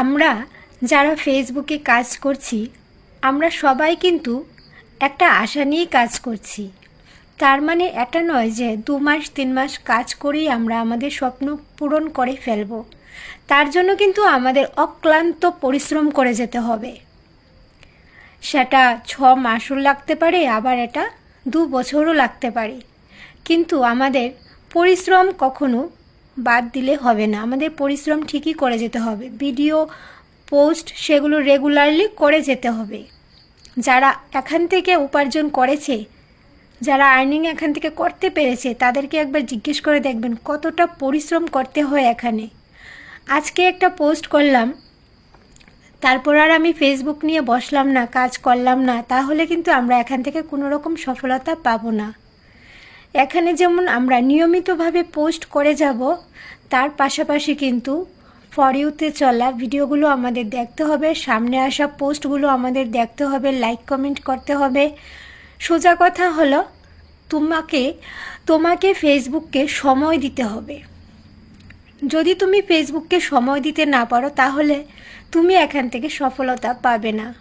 আমরা যারা ফেসবুকে কাজ করছি, আমরা সবাই কিন্তু একটা আশা নিয়েই কাজ করছি। তার মানে এটা নয় যে দু মাস, তিন মাস কাজ করেই আমরা আমাদের স্বপ্ন পূরণ করে ফেলব। তার জন্য কিন্তু আমাদের অক্লান্ত পরিশ্রম করে যেতে হবে। সেটা ছ মাসও লাগতে পারে, আবার এটা দু বছরও লাগতে পারে। কিন্তু আমাদের পরিশ্রম কখনো বাদ দিলে হবে না। আমাদের পরিশ্রম ঠিকই করে যেতে হবে। ভিডিও, পোস্ট সেগুলো রেগুলারলি করে যেতে হবে। যারা এখান থেকে উপার্জন করেছে, যারা আর্নিং এখান থেকে করতে পেরেছে, তাদেরকে একবার জিজ্ঞেস করে দেখবেন কতটা পরিশ্রম করতে হয় এখানে। আজকে একটা পোস্ট করলাম, তারপর আর আমি ফেসবুক নিয়ে বসলাম না, কাজ করলাম না, তাহলে কিন্তু আমরা এখান থেকে কোনো রকম সফলতা পাবো না। এখানে যেমন আমরা নিয়মিতভাবে পোস্ট করে যাব, তার পাশাপাশি কিন্তু ফর ইউতে চলা ভিডিওগুলো আমাদের দেখতে হবে, সামনে আসা পোস্টগুলো আমাদের দেখতে হবে লাইক কমেন্ট করতে হবে। সোজা কথা হলো, তোমাকে তোমাকে ফেসবুককে সময় দিতে হবে। যদি তুমি ফেসবুককে সময় দিতে না পারো, তাহলে তুমি এখান থেকে সফলতা পাবে না।